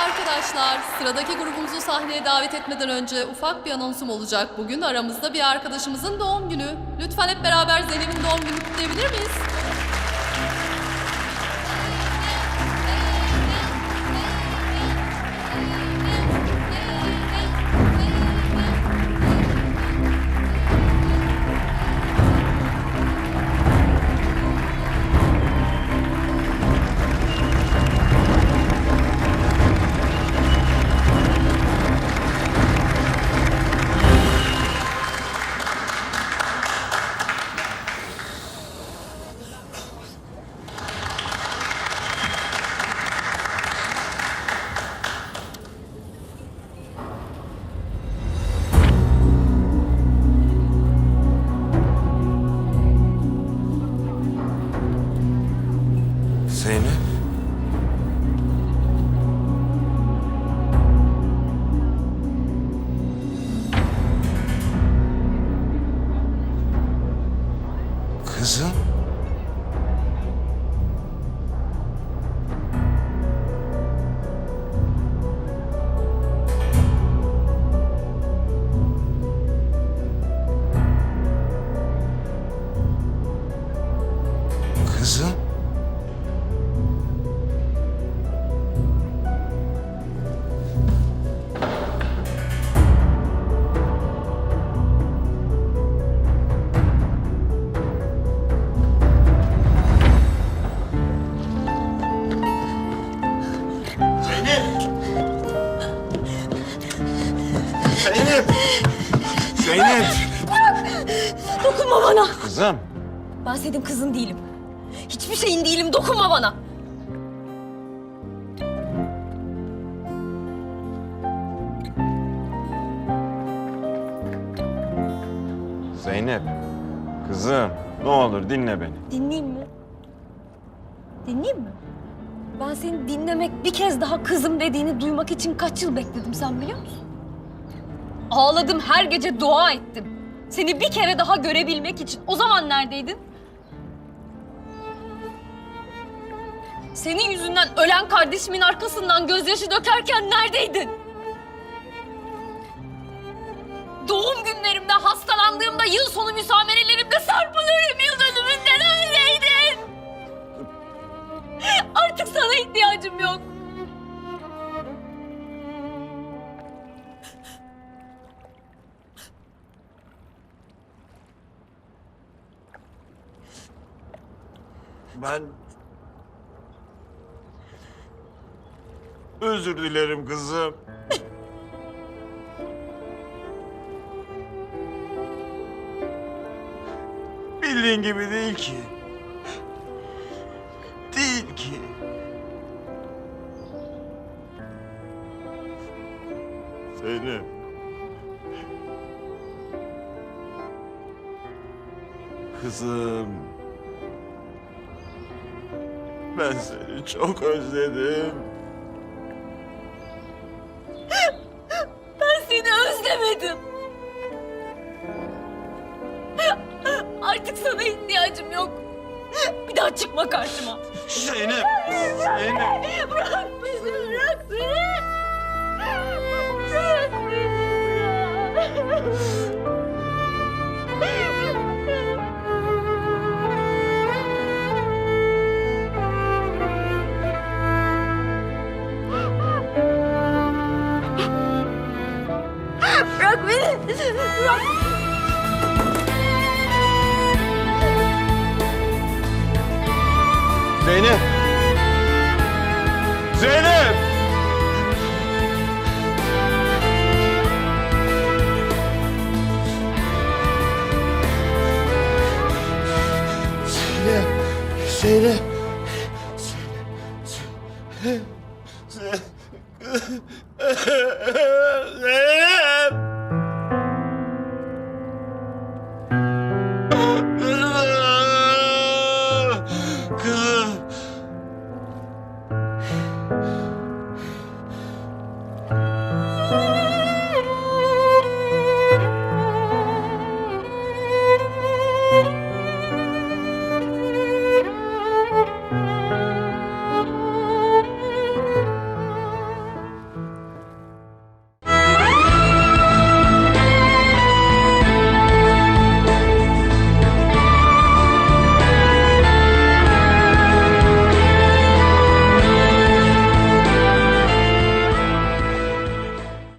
arkadaşlar, sıradaki grubumuzu sahneye davet etmeden önce ufak bir anonsum olacak. Bugün aramızda bir arkadaşımızın doğum günü. Lütfen hep beraber Zeynep'in doğum gününü kutlayabilir miyiz? Zeynep. Kızım. Zeynep! Zeynep! Dokunma bana. Kızım. Ben senin kızın değilim. Hiçbir şeyin değilim. Dokunma bana. Zeynep. Kızım. Ne olur dinle beni. Dinleyeyim mi? Dinleyeyim mi? Ben seni dinlemek, bir kez daha kızım dediğini duymak için kaç yıl bekledim sen biliyor musun? Ağladım, her gece dua ettim. Seni bir kere daha görebilmek için. O zaman neredeydin? Senin yüzünden ölen kardeşimin arkasından gözyaşı dökerken neredeydin? Doğum günlerimde, hastalandığımda, yıl sonu müsamerelerimde, sarpılırım yıl dönümünde neredeydin? Artık sana ihtiyacım yok. Ben... Özür dilerim kızım. Bildiğin gibi değil ki. Değil ki. Zeynep. Kızım. Ben seni çok özledim. Ben seni özlemedim. Artık sana ihtiyacım yok. Bir daha çıkma karşıma. Zeynep. Zeynep. Bırak beni, bırak beni. Zeynep. Zeynep. Zeynep.